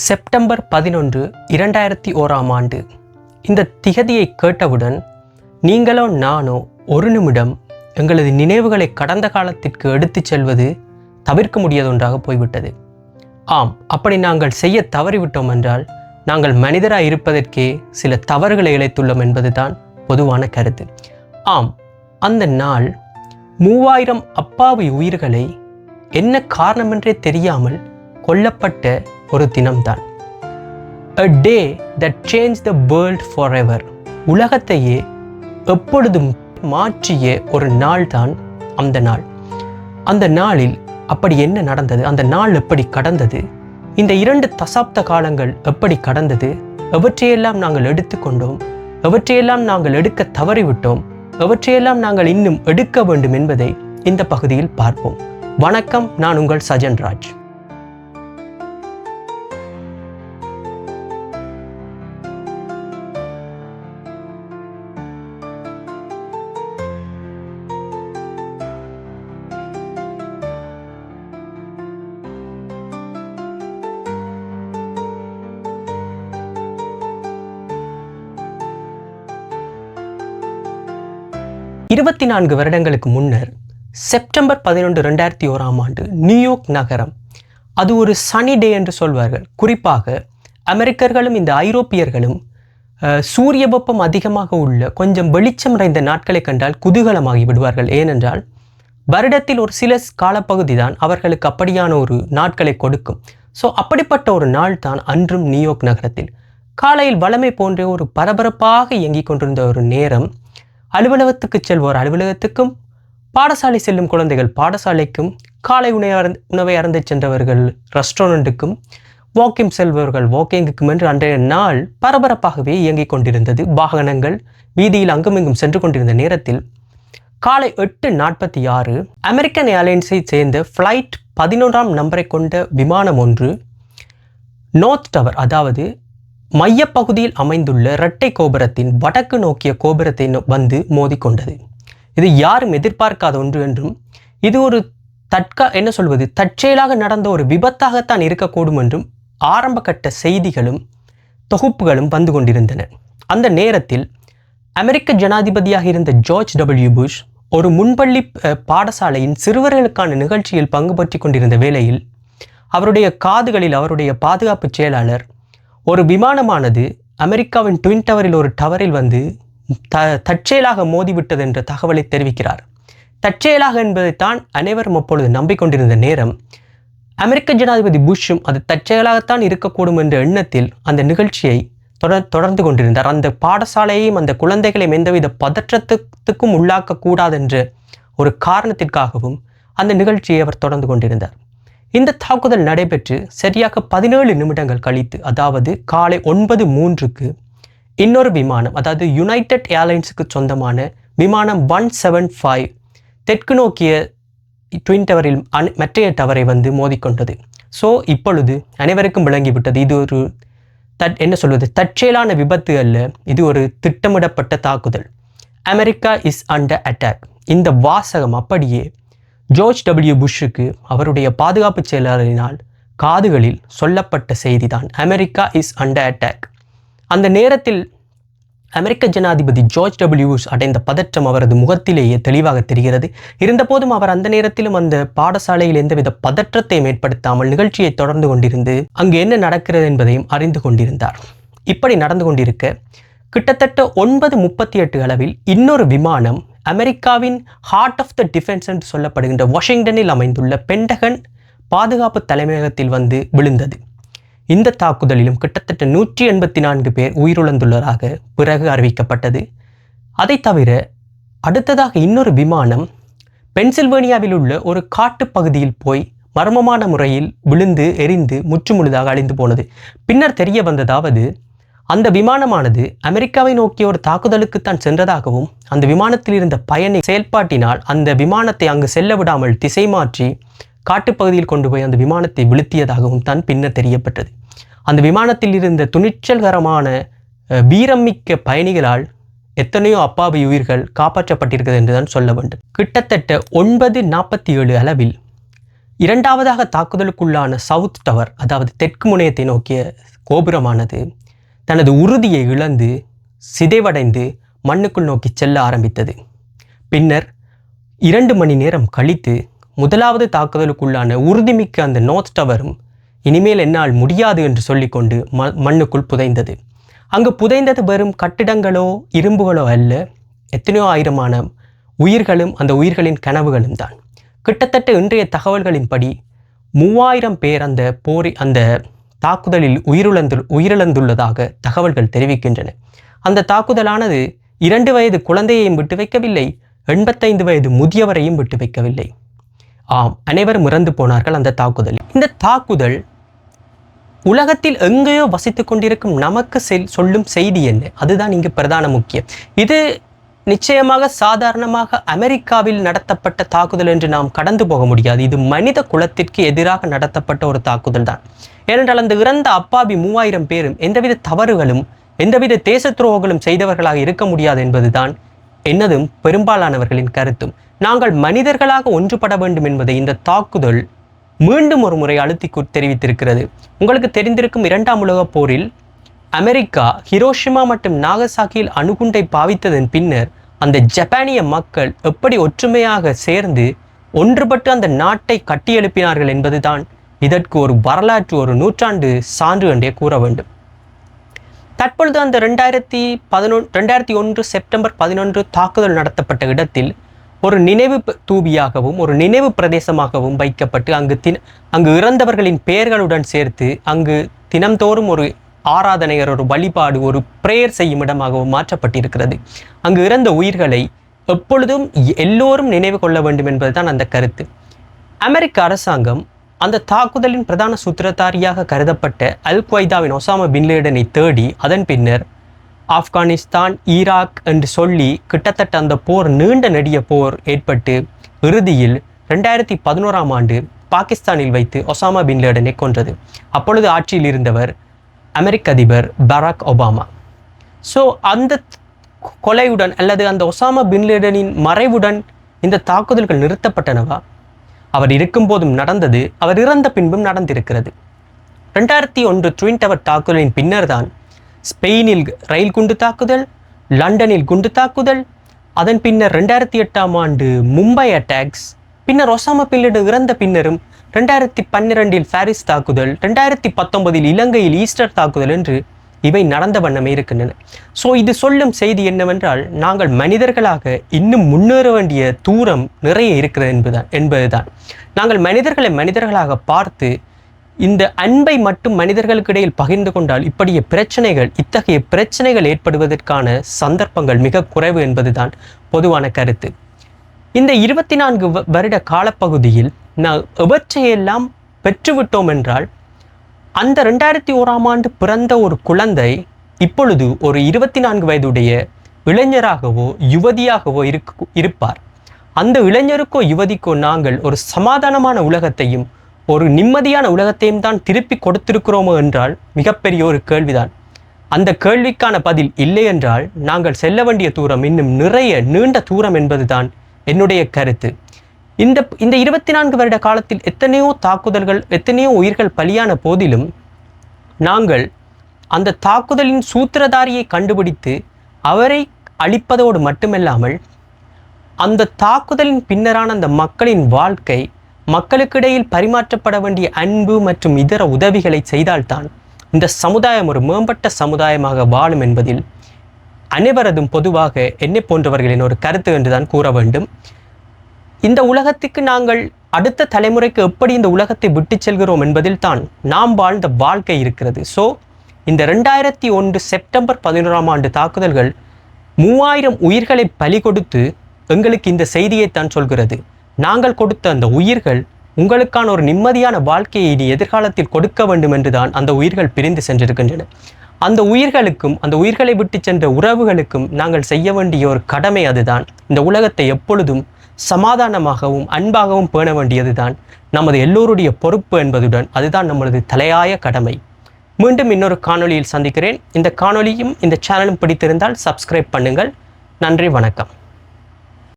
September பதினொன்று இரண்டாயிரத்தி ஓராம் ஆண்டு. இந்த திகதியை கேட்டவுடன் நீங்களோ நானோ ஒரு நிமிடம் எங்களது நினைவுகளை கடந்த காலத்திற்கு எடுத்துச் செல்வது தவிர்க்க முடியாத ஒன்றாக போய்விட்டது. ஆம் அப்படி நாங்கள் செய்ய தவறிவிட்டோம் என்றால் நாங்கள் மனிதராக இருப்பதற்கே சில தவறுகளை இழைத்துள்ளோம் என்பதுதான் பொதுவான கருத்து. ஆம் அந்த நாள் மூவாயிரம் அப்பாவி உயிர்களை என்ன காரணமென்றே தெரியாமல் கொல்லப்பட்ட ஒரு தினம்தான். A day that change the world forever உலகத்தையே எப்பொழுதும் மாற்றிய ஒரு நாள் தான் அந்த நாள். அந்த நாளில் அப்படி என்ன நடந்தது? அந்த நாள் எப்படி கடந்தது? இந்த இரண்டு தசாப்த காலங்கள் எப்படி கடந்தது? எவற்றையெல்லாம் நாங்கள் எடுத்துக்கொண்டோம்? எவற்றையெல்லாம் நாங்கள் எடுக்க தவறிவிட்டோம்? எவற்றையெல்லாம் நாங்கள் இன்னும் எடுக்க வேண்டும் என்பதை இந்த பகுதியில் பார்ப்போம். வணக்கம் நான் உங்கள் சஜன் ராஜ். இருபத்தி நான்கு வருடங்களுக்கு முன்னர் செப்டம்பர் பதினொன்று ரெண்டாயிரத்தி ஓராம் ஆண்டு நியூயார்க் நகரம். அது ஒரு சனி டே என்று சொல்வார்கள். குறிப்பாக அமெரிக்கர்களும் இந்த ஐரோப்பியர்களும் சூரிய வெப்பம் அதிகமாக உள்ள கொஞ்சம் வெளிச்சம் நிறைந்த நாட்களை கண்டால் குதூகலமாகி விடுவார்கள். ஏனென்றால் வருடத்தில் ஒரு சில காலப்பகுதி தான் அவர்களுக்கு அப்படியான ஒரு நாட்களை கொடுக்கும். ஸோ அப்படிப்பட்ட ஒரு நாள் தான் அன்றும் நியூயார்க் நகரத்தில். காலையில் வளமை போன்ற ஒரு பரபரப்பாக இயங்கிக் கொண்டிருந்த ஒரு நேரம் அலுவலகத்துக்கு செல்வோர் அலுவலகத்துக்கும் பாடசாலை செல்லும் குழந்தைகள் பாடசாலைக்கும் காலை உணவை அறந் உணவை அறந்து சென்றவர்கள் ரெஸ்டாரண்ட்டுக்கும் வாக்கிங் செல்பவர்கள் வாக்கிங்குக்கும் என்று அன்றைய நாள் பரபரப்பாகவே இயங்கிக் கொண்டிருந்தது. வாகனங்கள் வீதியில் அங்குமிங்கும் சென்று கொண்டிருந்த நேரத்தில் காலை எட்டு நாற்பத்தி ஆறு அமெரிக்கன் ஏர்லைன்ஸை சேர்ந்த ஃப்ளைட் பதினொன்றாம் நம்பரை கொண்ட விமானம் ஒன்று நோர்த் டவர் அதாவது மையப்பகுதியில் அமைந்துள்ள இரட்டை கோபுரத்தின் வடக்கு நோக்கிய கோபுரத்தை வந்து மோதிக்கொண்டது. இது யாரும் எதிர்பார்க்காத ஒன்று என்றும் இது ஒரு தற்கா என்ன சொல்வது தற்செயலாக நடந்த ஒரு விபத்தாகத்தான் இருக்கக்கூடும் என்றும் ஆரம்ப கட்ட செய்திகளும் தொகுப்புகளும் வந்து கொண்டிருந்தன. அந்த நேரத்தில் அமெரிக்க ஜனாதிபதியாக இருந்த ஜார்ஜ் டபிள்யூ புஷ் ஒரு முன்பள்ளி அஹ், பாடசாலையின் சிறுவர்களுக்கான நிகழ்ச்சியில் பங்கு பற்றி கொண்டிருந்த வேளையில் அவருடைய காதுகளில் அவருடைய பாதுகாப்பு செயலாளர் ஒரு விமானமானது அமெரிக்காவின் ட்வின் டவரில் ஒரு டவரில் வந்து த தற்செயலாக மோதிவிட்டது என்ற தகவலை தெரிவிக்கிறார். தற்செயலாக என்பதைத்தான் அனைவரும் அப்பொழுது நம்பிக்கொண்டிருந்த நேரம். அமெரிக்க ஜனாதிபதி புஷ்ஷும் அது தற்செயலாகத்தான் இருக்கக்கூடும் என்ற எண்ணத்தில் அந்த நிகழ்ச்சியை தொடர் தொடர்ந்து கொண்டிருந்தார். அந்த பாடசாலையையும் அந்த குழந்தைகளையும் எந்தவித பதற்றத்துக்கும் உள்ளாக்கக்கூடாது என்ற ஒரு காரணத்திற்காகவும் அந்த நிகழ்ச்சியை அவர் தொடர்ந்து கொண்டிருந்தார். இந்த தாக்குதல் நடைபெற்று சரியாக பதினேழு நிமிடங்கள் கழித்து அதாவது காலை ஒன்பது மூன்றுக்கு இன்னொரு விமானம் அதாவது யுனைடெட் ஏர்லைன்ஸுக்கு சொந்தமான விமானம் ஒன் செவன் ஃபைவ் தெற்கு நோக்கிய ட்வின் டவரில் அன் மற்றைய டவரை வந்து மோதிக்கொண்டது. ஸோ இப்பொழுது அனைவருக்கும் விளங்கிவிட்டது. இது ஒரு தட் என்ன சொல்வது? தற்செயலான விபத்து அல்ல. இது ஒரு திட்டமிடப்பட்ட தாக்குதல். அமெரிக்கா இஸ் அண்டர் அட்டாக் இந்த வாசகம் அப்படியே ஜோர்ஜ் டபிள்யூ புஷ்ஷுக்கு அவருடைய பாதுகாப்பு செயலாளரினால் காதுகளில் சொல்லப்பட்ட செய்திதான் அமெரிக்கா இஸ் அண்டர் அட்டாக் அந்த நேரத்தில் அமெரிக்க ஜனாதிபதி ஜார்ஜ் டபிள்யூ புஷ் அடைந்த பதற்றம் அவரது முகத்திலேயே தெளிவாக தெரிகிறது. இருந்தபோதும் அவர் அந்த நேரத்திலும் அந்த பாடசாலையில் எந்தவித பதற்றத்தையும் ஏற்படுத்தாமல் நிகழ்ச்சியை தொடர்ந்து கொண்டிருந்து அங்கு என்ன நடக்கிறது என்பதையும் அறிந்து கொண்டிருந்தார். இப்படி நடந்து கொண்டிருக்க கிட்டத்தட்ட ஒன்பது முப்பத்தி எட்டு அளவில் இன்னொரு விமானம் அமெரிக்காவின் ஹார்ட் ஆஃப் த டிஃபென்ஸ் என்று சொல்லப்படுகின்ற வாஷிங்டனில் அமைந்துள்ள பென்டகன் பாதுகாப்பு தலைமையகத்தில் வந்து விழுந்தது. இந்த தாக்குதலிலும் கிட்டத்தட்ட நூற்றி எண்பத்தி நான்கு பேர் உயிரிழந்துள்ளதாக பிறகு அறிவிக்கப்பட்டது. அதை தவிர அடுத்ததாக இன்னொரு விமானம் பென்சில்வேனியாவில் உள்ள ஒரு காட்டுப் பகுதியில் போய் மர்மமான முறையில் விழுந்து எரிந்து முற்றுமுழுதாக அழிந்து போனது. பின்னர் தெரிய வந்ததாவது அந்த விமானமானது அமெரிக்காவை நோக்கிய ஒரு தாக்குதலுக்கு தான் சென்றதாகவும் அந்த விமானத்தில் இருந்த பயணி செயல்பாட்டினால் அந்த விமானத்தை அங்கு செல்ல விடாமல் திசை மாற்றி காட்டுப்பகுதியில் கொண்டு போய் அந்த விமானத்தை வீழ்த்தியதாகவும் தான் பின்னர் தெரியப்பட்டது. அந்த விமானத்தில் இருந்த துணிச்சல்கரமான அஹ், வீரமிக்க பயணிகளால் எத்தனையோ அப்பாவி உயிர்கள் காப்பாற்றப்பட்டிருக்கிறது என்றுதான் சொல்ல வேண்டும். கிட்டத்தட்ட ஒன்பது நாற்பத்தி ஏழு அளவில் இரண்டாவதாக தாக்குதலுக்குள்ளான சவுத் டவர் அதாவது தெற்கு முனையத்தை நோக்கிய கோபுரமானது தனது உறுதியை இழந்து சிதைவடைந்து மண்ணுக்குள் நோக்கி செல்ல ஆரம்பித்தது. பின்னர் இரண்டு மணி நேரம் கழித்து முதலாவது தாக்குதலுக்குள்ளான உறுதிமிக்க அந்த நார்த் டவரும் இனிமேல் என்னால் முடியாது என்று சொல்லிக்கொண்டு ம மண்ணுக்குள் புதைந்தது. அங்கு புதைந்தது வெறும் கட்டிடங்களோ இரும்புகளோ அல்ல. எத்தனையோ ஆயிரமான உயிர்களும் அந்த உயிர்களின் கனவுகளும் தான். கிட்டத்தட்ட இன்றைய தகவல்களின்படி மூவாயிரம் பேர் அந்த போரி அந்த தாக்குதலில் உயிரிழந்து உயிரிழந்துள்ளதாக தகவல்கள் தெரிவிக்கின்றன. அந்த தாக்குதலானது இரண்டு வயது குழந்தையையும் விட்டு வைக்கவில்லை எண்பத்தைந்து வயது முதியவரையும் விட்டு வைக்கவில்லை. ஆம் அனைவரும் இறந்து போனார்கள் அந்த தாக்குதல் இந்த தாக்குதல் உலகத்தில் எங்கேயோ வசித்துக் கொண்டிருக்கும் நமக்கு செல் சொல்லும் செய்தி என்ன? அதுதான் இங்கு பிரதான முக்கியம். இது நிச்சயமாக சாதாரணமாக அமெரிக்காவில் நடத்தப்பட்ட தாக்குதல் என்று நாம் கடந்து போக முடியாது. இது மனித குலத்திற்கு எதிராக நடத்தப்பட்ட ஒரு தாக்குதல் தான் ஏனென்றால் அந்த இறந்த அப்பாவி மூவாயிரம் பேரும் எந்தவித தவறுகளும் எந்தவித தேச துரோகங்களும் செய்தவர்களாக இருக்க முடியாது என்பதுதான் என்னதும் பெரும்பாலானவர்களின் கருத்தும். நாங்கள் மனிதர்களாக ஒன்றுபட வேண்டும் என்பதை இந்த தாக்குதல் மீண்டும் ஒரு முறை அழுத்தி தெரிவித்திருக்கிறது. உங்களுக்கு தெரிந்திருக்கும் இரண்டாம் உலகப் போரில் அமெரிக்கா ஹிரோஷிமா மற்றும் நாகசாக்கியில் அணுகுண்டை பாவித்ததன் பின்னர் அந்த ஜப்பானிய மக்கள் எப்படி ஒற்றுமையாக சேர்ந்து ஒன்றுபட்டு அந்த நாட்டை கட்டியெழுப்பினார்கள் என்பதுதான் இதற்கு ஒரு வரலாற்று ஒரு நூற்றாண்டு சான்று என்றே கூற வேண்டும். தற்பொழுது அந்த ரெண்டாயிரத்தி பதினொன்று ரெண்டாயிரத்தி ஒன்று செப்டம்பர் பதினொன்று தாக்குதல் நடத்தப்பட்ட இடத்தில் ஒரு நினைவு ப- தூபியாகவும் ஒரு நினைவு பிரதேசமாகவும் வைக்கப்பட்டு அங்கு தின அங்கு இறந்தவர்களின் பெயர்களுடன் சேர்த்து அங்கு தினம்தோறும் ஒரு ஆராதனையர் ஒரு வழிபாடு ஒரு பிரேயர் செய்யும் இடமாகவும் மாற்றப்பட்டிருக்கிறது. அங்கு இறந்த உயிர்களை எப்பொழுதும் எல்லோரும் நினைவு கொள்ள வேண்டும் என்பதுதான் அந்த கருத்து. அமெரிக்க அரசாங்கம் அந்த தாக்குதலின் பிரதான சூத்திரதாரியாக கருதப்பட்ட அல் குவைதாவின் ஒசாமா பின்லேடனை தேடி அதன் பின்னர் ஆப்கானிஸ்தான் ஈராக் என்று சொல்லி கிட்டத்தட்ட அந்த போர் நீண்ட நெடிய போர் ஏற்பட்டு இறுதியில் ரெண்டாயிரத்தி பதினோராம் ஆண்டு பாகிஸ்தானில் வைத்து ஒசாமா பின்லேடனை கொன்றது. அப்பொழுது ஆட்சியில் இருந்தவர் அமெரிக்க அதிபர் பராக் ஒபாமா. ஸோ அந்த கொலையுடன் அல்லது அந்த ஒசாமா பின்லேடனின் மறைவுடன் இந்த தாக்குதல்கள் நிறுத்தப்பட்டனவா? அவர் இருக்கும்போதும் நடந்தது அவர் இறந்த பின்பும் நடந்திருக்கிறது. ரெண்டாயிரத்தி ஒன்று ட்வின் டவர் தாக்குதலின் பின்னர் தான் ஸ்பெயினில் ரயில் குண்டு தாக்குதல் லண்டனில் குண்டு தாக்குதல் அதன் பின்னர் ரெண்டாயிரத்தி எட்டாம் ஆண்டு மும்பை அட்டாக்ஸ் பின்னர் ஒசாமா பின்லேடன் இறந்த பின்னரும் ரெண்டாயிரத்தி பன்னிரெண்டில் பாரிஸ் தாக்குதல் ரெண்டாயிரத்தி பத்தொன்பதில் இலங்கையில் ஈஸ்டர் தாக்குதல் என்று இவை நடந்த வண்ணமே இருக்கின்றன. ஸோ இது சொல்லும் செய்தி என்னவென்றால் நாங்கள் மனிதர்களாக இன்னும் முன்னேற வேண்டிய தூரம் நிறைய இருக்கிறது என்பதுதான் என்பதுதான். நாங்கள் மனிதர்களை மனிதர்களாக பார்த்து இந்த அன்பை மட்டும் மனிதர்களுக்கு இடையில் பகிர்ந்து கொண்டால் இப்படிய பிரச்சனைகள் இத்தகைய பிரச்சனைகள் ஏற்படுவதற்கான சந்தர்ப்பங்கள் மிக குறைவு என்பதுதான் பொதுவான கருத்து. இந்த இருபத்தி நான்கு வ- வருட காலப்பகுதியில் நான் எவற்றையெல்லாம் பெற்றுவிட்டோம் என்றால் அந்த ரெண்டாயிரத்தி ஓராம் ஆண்டு பிறந்த ஒரு குழந்தை இப்பொழுது ஒரு இருபத்தி நான்கு வயதுடைய இளைஞராகவோ யுவதியாகவோ இருக்கு இருப்பார். அந்த இளைஞருக்கோ யுவதிக்கோ நாங்கள் ஒரு சமாதானமான உலகத்தையும் ஒரு நிம்மதியான உலகத்தையும் தான் திருப்பி கொடுத்திருக்கிறோமோ என்றால் மிகப்பெரிய ஒரு கேள்விதான். அந்த கேள்விக்கான பதில் இல்லை என்றால் நாங்கள் செல்ல வேண்டிய தூரம் இன்னும் நிறைய நீண்ட தூரம் என்பதுதான் என்னுடைய கருத்து. இந்த இந்த இருபத்தி நான்கு வருட காலத்தில் எத்தனையோ தாக்குதல்கள் எத்தனையோ உயிர்கள் பலியான போதிலும் நாங்கள் அந்த தாக்குதலின் சூத்திரதாரியை கண்டுபிடித்து அவரை அழிப்பதோடு மட்டுமல்லாமல் அந்த தாக்குதலின் பின்னரான அந்த மக்களின் வாழ்க்கை மக்களுக்கிடையில் பரிமாற்றப்பட வேண்டிய அன்பு மற்றும் இதர உதவிகளை செய்தால்தான் இந்த சமுதாயம் ஒரு மேம்பட்ட சமுதாயமாக வாழும் என்பதில் அனைவரதும் பொதுவாக என்னை போன்றவர்களின் ஒரு கருத்து என்றுதான் கூற வேண்டும். இந்த உலகத்துக்கு நாங்கள் அடுத்த தலைமுறைக்கு எப்படி இந்த உலகத்தை விட்டுச் செல்கிறோம் என்பதில் தான் நாம் வாழ்ந்த வாழ்க்கை இருக்கிறது. ஸோ இந்த ரெண்டாயிரத்தி ஒன்று செப்டம்பர் பதினோராம் ஆண்டு தாக்குதல்கள் மூவாயிரம் உயிர்களை பலி கொடுத்து எங்களுக்கு இந்த செய்தியைத்தான் சொல்கிறது. நாங்கள் கொடுத்த அந்த உயிர்கள் உங்களுக்கான ஒரு நிம்மதியான வாழ்க்கையை இனி எதிர்காலத்தில் கொடுக்க வேண்டும் என்றுதான் அந்த உயிர்கள் பிரிந்து சென்றிருக்கின்றன. அந்த உயிர்களுக்கும் அந்த உயிர்களை விட்டு சென்ற உறவுகளுக்கும் நாங்கள் செய்ய வேண்டிய ஒரு கடமை அதுதான். இந்த உலகத்தை எப்பொழுதும் சமாதானமாகவும் அன்பாகவும் பேண வேண்டியதுதான் நமது எல்லோருடைய பொறுப்பு என்பதுடன் அதுதான் நமது தலையாய கடமை. மீண்டும் இன்னொரு காணொளியில் சந்திக்கிறேன். இந்த காணொளியும் இந்த சேனலும் பிடித்திருந்தால் சப்ஸ்கிரைப் பண்ணுங்கள். நன்றி வணக்கம்.